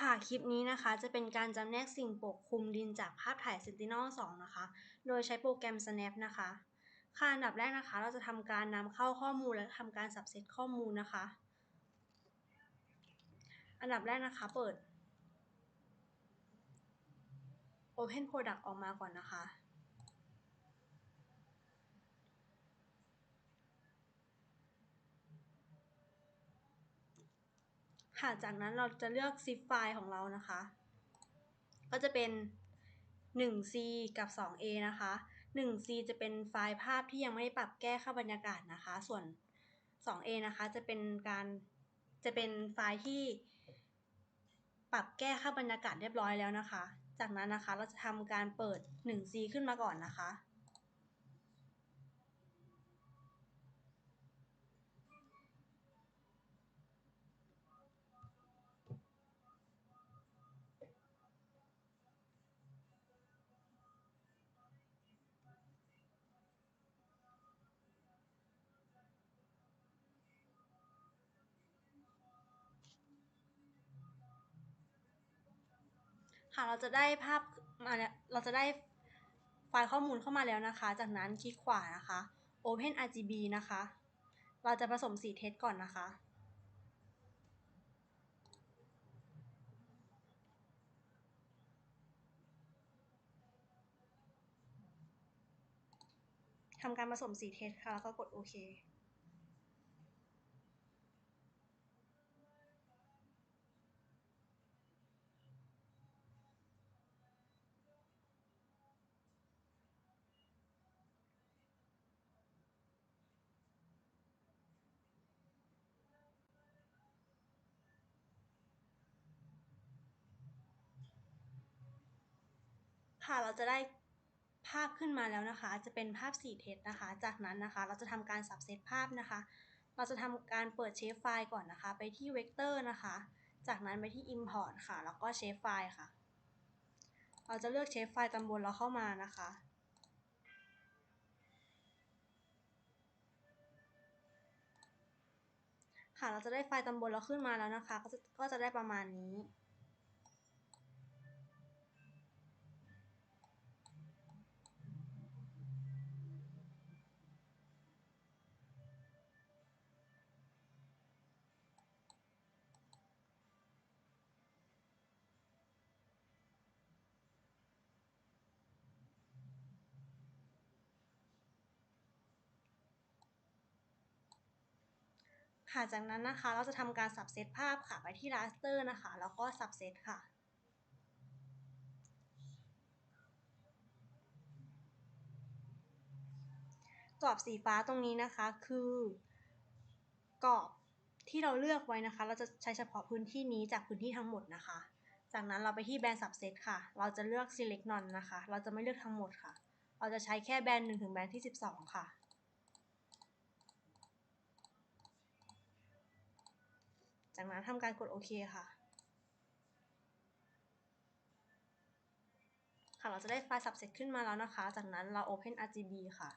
ค่ะคลิปนี้นะคะจะเป็นการจำแนกสิ่งปกคลุมดินจากภาพถ่าย Sentinel-2 นะคะ โดยใช้โปรแกรม Snap นะคะ ค่ะอันดับแรกนะคะ เราจะทำการนำเข้าข้อมูลและทำการสับเซตข้อมูลนะคะ อันดับแรกนะคะเปิด Open Product ออกมาก่อนนะคะ ค่ะจากนั้นเราจะเลือก zip ไฟล์ของเรานะคะ ก็จะเป็น 1C กับ 2A นะคะ 1C จะเป็นไฟล์ภาพที่ยังไม่ได้ปรับแก้ค่าบรรยากาศนะคะ ส่วน 2A นะคะจะเป็นการจะเป็นไฟล์ที่ ปรับแก้ค่าบรรยากาศเรียบร้อยแล้วนะคะ จากนั้นนะคะเราจะทำการเปิด 1C ขึ้นมาก่อนนะคะ ค่ะ เราจะได้ภาพมาเราจะได้ไฟล์ข้อมูลเข้ามาแล้วนะคะ จากนั้นคลิกขวานะคะ Open RGB นะคะ เราจะผสมสีเทสก่อนนะคะ ทำการผสมสีเทสค่ะ แล้วก็กดโอเค ค่ะเราจะได้ภาพขึ้นมาแล้วนะคะ จะเป็นภาพสีเทสนะคะ จากนั้นนะคะ เราจะทำการสับเซตภาพนะคะ เราจะทำการเปิดเชฟไฟล์ก่อนนะคะ ไปที่เวกเตอร์นะคะ จากนั้นไปที่ Import ค่ะ แล้วก็เชฟไฟล์ค่ะ เราจะเลือกเชฟไฟล์ตำบลเราเข้ามานะคะค่ะ เราจะได้ไฟล์ตำบลเราขึ้นมาแล้วนะคะ ก็จะก็จะได้ประมาณนี้ ค่ะจากนั้นนะคะเราจะทำการสับเซตภาพค่ะไปที่ raster นะคะ แล้วก็สับเซตค่ะกรอบสีฟ้าตรงนี้นะคะคือกรอบที่เราเลือกไว้นะคะ เราจะใช้เฉพาะพื้นที่นี้จากพื้นที่ทั้งหมดนะคะ จากนั้นเราไปที่แบนด์ subset ค่ะ เราจะเลือก select none นะคะ เราจะไม่เลือกทั้งหมดค่ะ เราจะใช้แค่แบนด์1ถึงแบนด์ที่ 12 ค่ะ จากนั้นทำการกดโอเคค่ะ ค่ะ เราจะได้ไฟล์ subset ขึ้นมาแล้วนะคะ จากนั้นเรา open RGB ค่ะ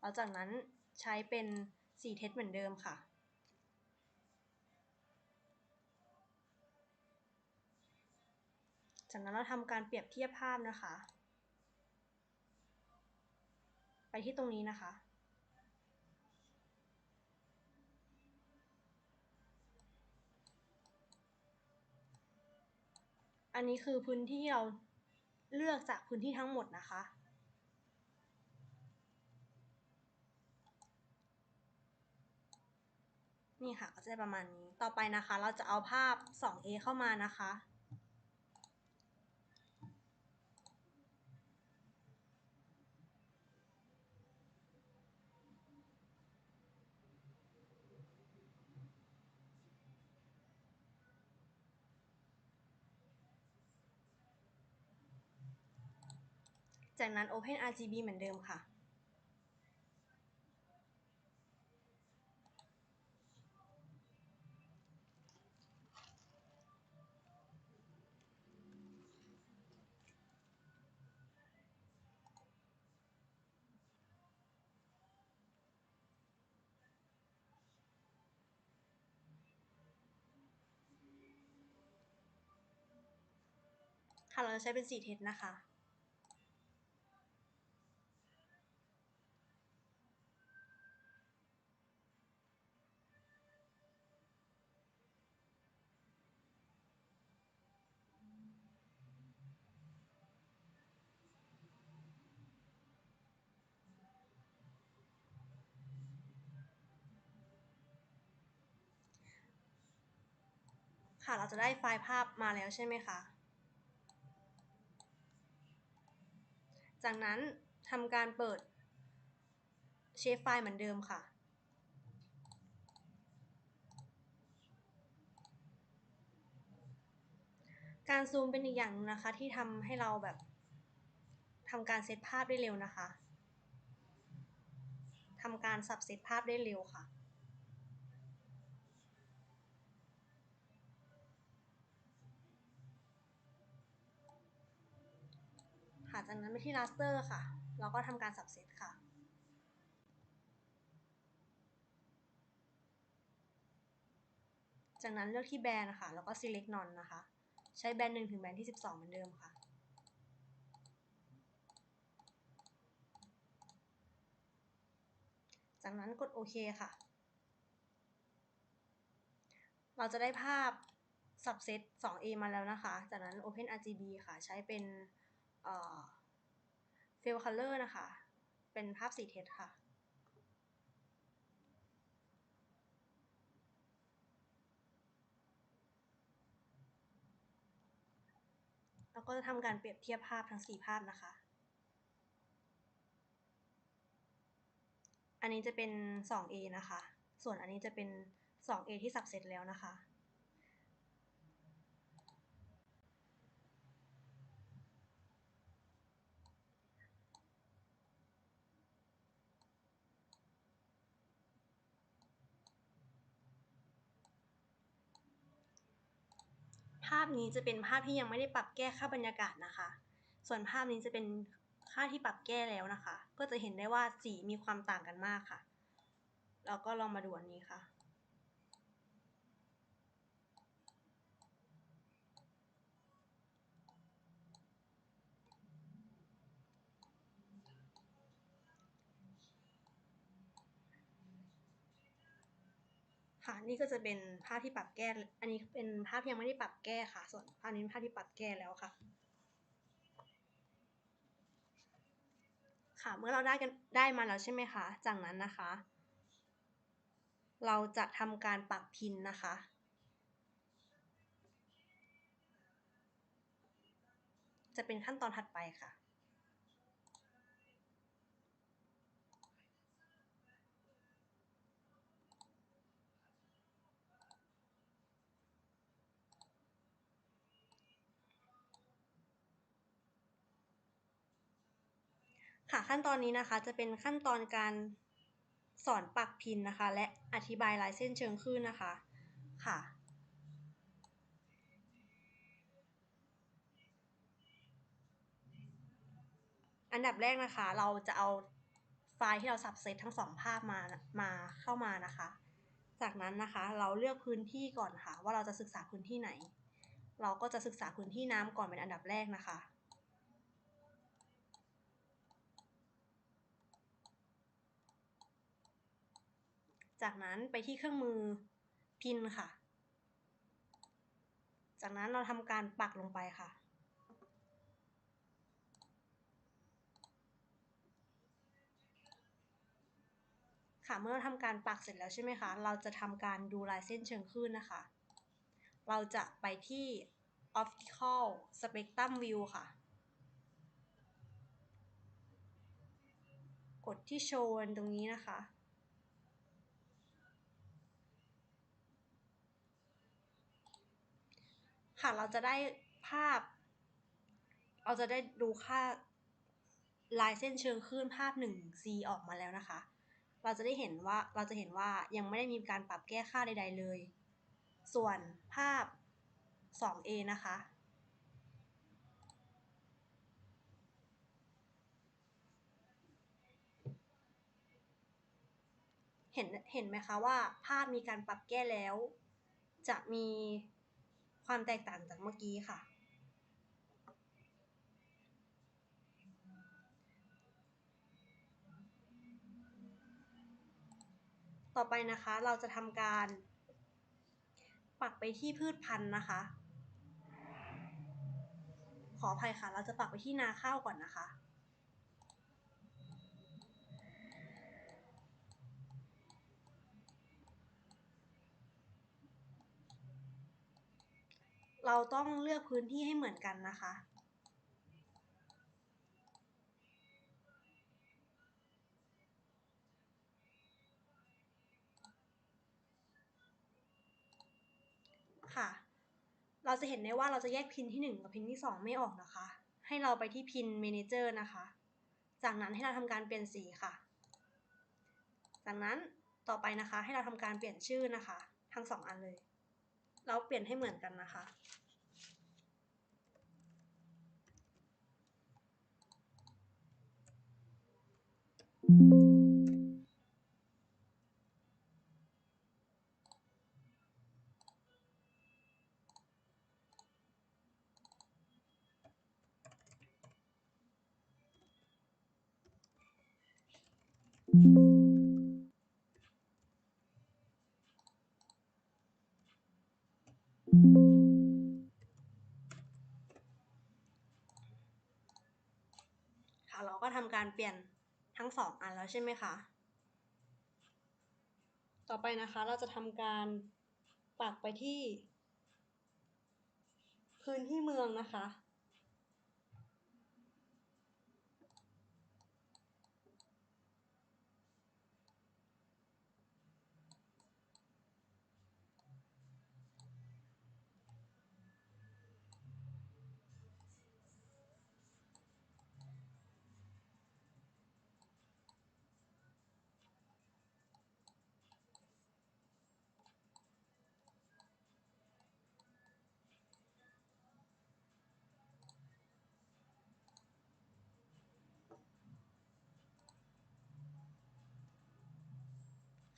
แล้วจากนั้นใช้เป็นสีเทสเหมือนเดิมค่ะ จากนั้นเราทำการเปรียบเทียบภาพนะคะ ไปที่ตรงนี้นะคะ อันนี้คือพื้นที่เราเลือกจากพื้นที่ทั้งหมดนะคะ นี่ค่ะก็จะประมาณนี้ ต่อไปนะคะ เราจะเอาภาพ 2A เข้ามานะคะ จากนั้น Open RGB เหมือนเดิมค่ะ ค่ะ เราจะใช้เป็นสีเท็สนะคะ ค่ะ เราจะได้ไฟล์ภาพมาแล้วใช่ไหมคะ จากนั้นทำการเปิดเชฟไฟล์เหมือนเดิมค่ะ การซูมเป็นอีกอย่างหนึงนะคะที่ทำให้เราแบบทำการเซตภาพได้เร็วนะคะทำการสับเซตภาพได้เร็วค่ะ จากนั้นไปที่ raster ค่ะเราก็ทำการสับเซตค่ะ จากนั้นเลือกที่แบรนด์นะคะแล้วก็ select none นะคะ ใช้แบรนด์1ถึงแบรนด์ที่ 12 เหมือนเดิมค่ะจากนั้นกดโอเคค่ะ เราจะได้ภาพ subset 2a มาแล้วนะคะ จากนั้น open rgb ค่ะ ใช้เป็น เอ่อ fill color นะคะ เป็นภาพสีเทสค่ะ แล้วก็จะทำการเปรียบเทียบภาพทั้ง 4 ภาพนะคะ อันนี้จะเป็น 2a นะคะ ส่วนอันนี้จะเป็น 2a ที่สับเสร็จแล้วนะคะ ภาพนี้จะเป็นภาพที่ยังไม่ได้ปรับแก้ค่าบรรยากาศนะคะ ส่วนภาพนี้จะเป็นค่าที่ปรับแก้แล้วนะคะ ก็จะเห็นได้ว่าสีมีความต่างกันมากค่ะ แล้วก็ลองมาดูอันนี้ค่ะ ค่ะนี่ก็จะเป็นภาพที่ปรับแก้ อันนี้เป็นภาพที่ยังไม่ได้ปรับแก้ค่ะ ส่วนภาพนี้เป็นภาพที่ปรับแก้แล้วค่ะ ค่ะเมื่อเราได้กันได้มาแล้วใช่ไหมคะ จากนั้นนะคะ เราจะทำการปักพินนะคะจะเป็นขั้นตอนถัดไปค่ะ ค่ะขั้นตอนนี้นะคะจะเป็นขั้นตอนการสอนปักพินนะคะ และอธิบายลายเส้นเชิงคลื่นนะคะค่ะอันดับแรกนะคะ เราจะเอาไฟล์ที่เราสับเซตทั้งสองภาพมามาเข้ามานะคะ จากนั้นนะคะเราเลือกพื้นที่ก่อนค่ะ ว่าเราจะศึกษาพื้นที่ไหน เราก็จะศึกษาพื้นที่น้ำก่อนเป็นอันดับแรกนะคะ จากนั้นไปที่เครื่องมือพินค่ะ จากนั้นเราทำการปักลงไปค่ะ ค่ะเมื่อเราทำการปักเสร็จแล้วใช่ไหมคะ เราจะทำการดูลายเส้นเชิงคลื่นนะคะ เราจะไปที่ optical spectrum view ค่ะ กดที่ show ตรงนี้นะคะ ค่ะ เราจะได้ภาพ เราจะได้ดูค่าลายเส้นเชิงคลื่นภาพ 1C ออกมาแล้วนะคะ เราจะได้เห็นว่าเราจะเห็นว่ายังไม่ได้มีการปรับแก้ค่าใด ๆ เลย ส่วนภาพ 2A นะคะ เห็นเห็นไหมคะว่าภาพมีการปรับแก้แล้ว จะมี ความแตกต่างจากเมื่อกี้ค่ะ ต่อไปนะคะเราจะทำการ ปักไปที่พืชพันธุ์นะคะ ขออภัยค่ะ เราจะปักไปที่นาข้าวก่อนนะคะ เราต้องเลือกพื้นที่ให้เหมือนกันนะคะ ค่ะ เราจะเห็นได้ว่าเราจะแยกพินที่ 1 กับพินที่ 2 ไม่ออกนะคะ ให้เราไปที่พิน Manager นะคะ จากนั้นให้เราทำการเปลี่ยนสีค่ะ จากนั้นต่อไปนะคะให้เราทำการเปลี่ยนชื่อนะคะ ทั้งสองอันเลย แล้วเปลี่ยนให้เหมือนกันนะคะค่ะ การเปลี่ยนทั้งสองอันแล้วใช่ไหมคะ ต่อไปนะคะเราจะทำการปักไปที่ พื้นที่เมืองนะคะ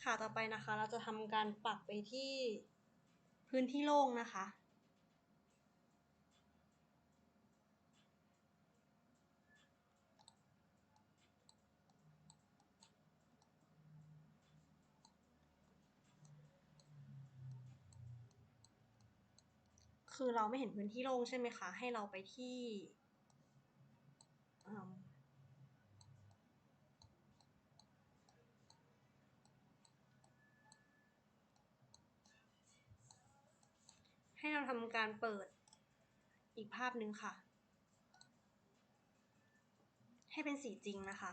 ค่ะต่อไปนะคะ เราจะทำการปักไปที่พื้นที่โล่งนะคะ คือเราไม่เห็นพื้นที่โล่งใช่ไหมคะ ให้เราไปที่อืมให้เรา ทำการเปิดอีกภาพหนึ่งค่ะ ให้เป็นสีจริงนะคะ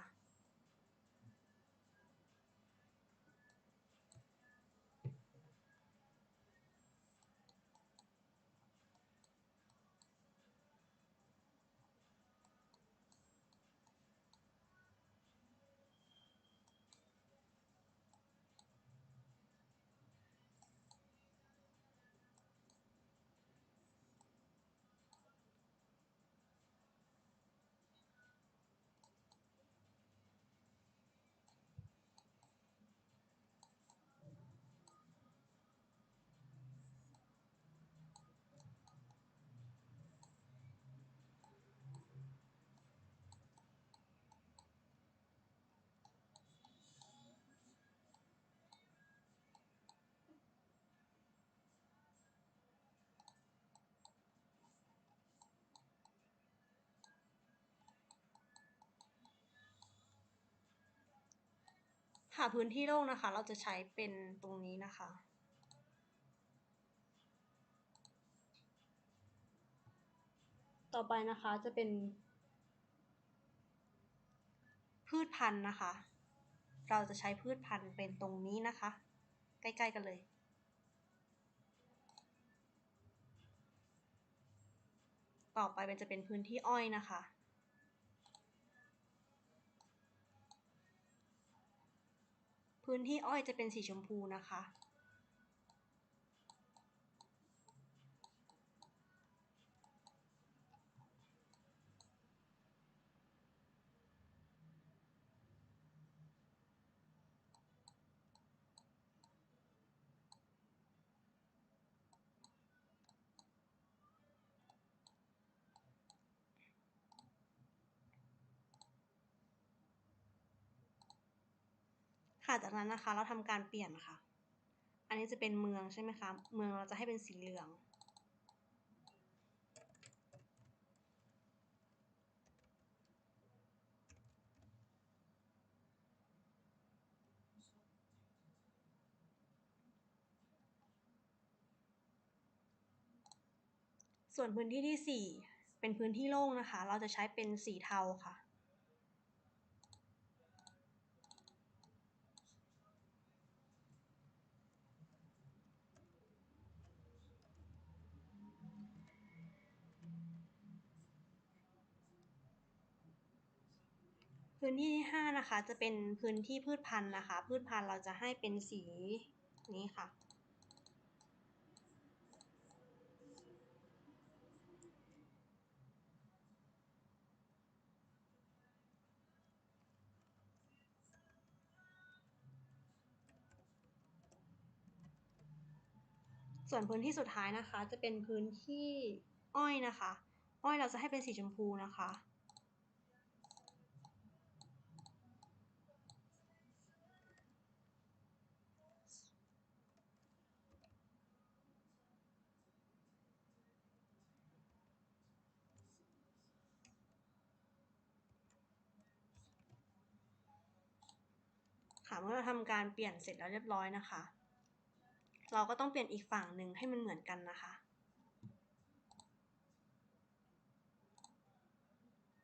หาพื้นที่โล่งนะคะ เราจะใช้เป็นตรงนี้นะคะ ต่อไปนะคะจะเป็น พืชพันธุ์นะคะ เราจะใช้พืชพันธุ์เป็นตรงนี้นะคะ ใกล้ๆกันเลยต่อไปมันจะเป็นพื้นที่อ้อยนะคะ พื้นที่อ้อยจะเป็นสีชมพูนะคะ ค่ะจากนั้นนะคะ เราทำการเปลี่ยนค่ะ อันนี้จะเป็นเมืองใช่ไหมคะ เมืองเราจะให้เป็นสีเหลือง ส่วนพื้นที่ที่ 4 เป็นพื้นที่โล่งนะคะ เราจะใช้เป็นสีเทาค่ะ พื้นที่ที่5นะคะจะเป็นพื้นที่พืชพันธุ์นะคะ พืชพันธุ์เราจะให้เป็นสีนี้ค่ะ ส่วนพื้นที่สุดท้ายนะคะ จะเป็นพื้นที่อ้อยนะคะ อ้อยเราจะให้เป็นสีชมพูนะคะ เมื่อเราทำการเปลี่ยนเสร็จแล้วเรียบร้อยนะคะ เราก็ต้องเปลี่ยนอีกฝั่งหนึ่งให้มันเหมือนกันนะคะ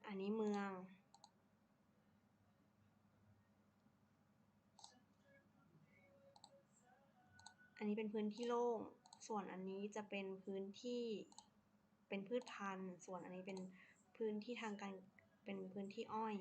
อันนี้เมือง อันนี้เป็นพื้นที่โล่ง ส่วนอันนี้จะเป็นพื้นที่เป็นพืชพันธุ์ ส่วนอันนี้เป็นพื้นที่ทางการเป็นพื้นที่อ้อย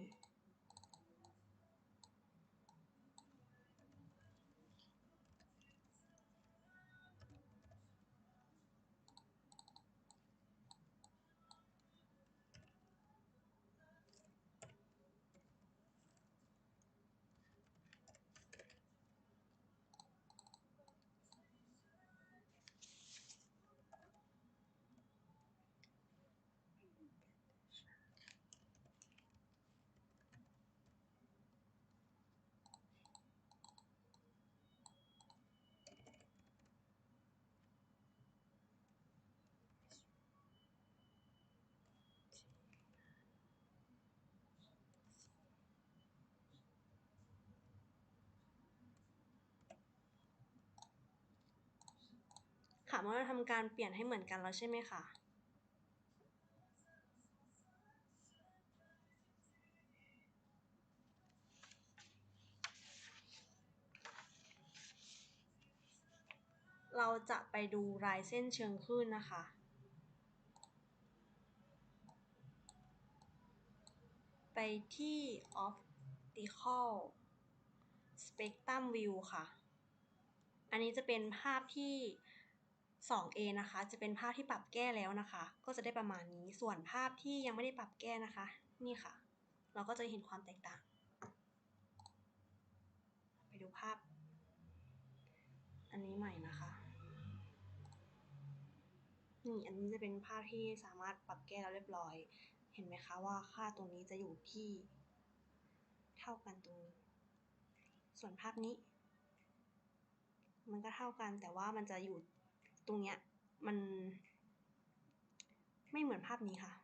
ค่ะเมื่อเราทำการเปลี่ยนให้เหมือนกันแล้วใช่ไหมคะเราจะไปดูลายเส้นเชิงคลื่นนะคะ ไปที่ optical spectrum view ค่ะ อันนี้จะเป็นภาพที่ 2A นะคะ จะเป็นภาพที่ปรับแก้แล้วนะคะ ก็จะได้ประมาณนี้ ส่วนภาพที่ยังไม่ได้ปรับแก้นะคะ นี่ค่ะ เราก็จะเห็นความแตกต่าง ไปดูภาพ อันนี้ใหม่นะคะนี่อันนี้จะเป็นภาพที่สามารถปรับแก้แล้วเรียบร้อย เห็นไหมคะว่าค่าตรงนี้จะอยู่ที่ เท่ากันตรงนี้ ส่วนภาพนี้ มันก็เท่ากันแต่ว่ามันจะอยู่ ตรงเนี้ยมัน ไม่เหมือนภาพนี้ค่ะ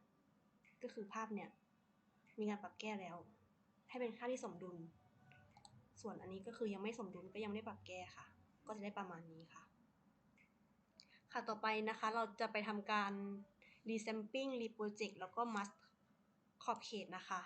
ก็คือภาพเนี่ย มีการปรับแก้แล้ว ให้เป็นค่าที่สมดุล ส่วนอันนี้ก็คือยังไม่สมดุลก็ยังไม่ได้ปรับแก้ค่ะ ก็จะได้ประมาณนี้ค่ะ ค่ะต่อไปนะคะเราจะไปทำการ resampling reproject แล้วก็ mask ขอบเขตนะคะ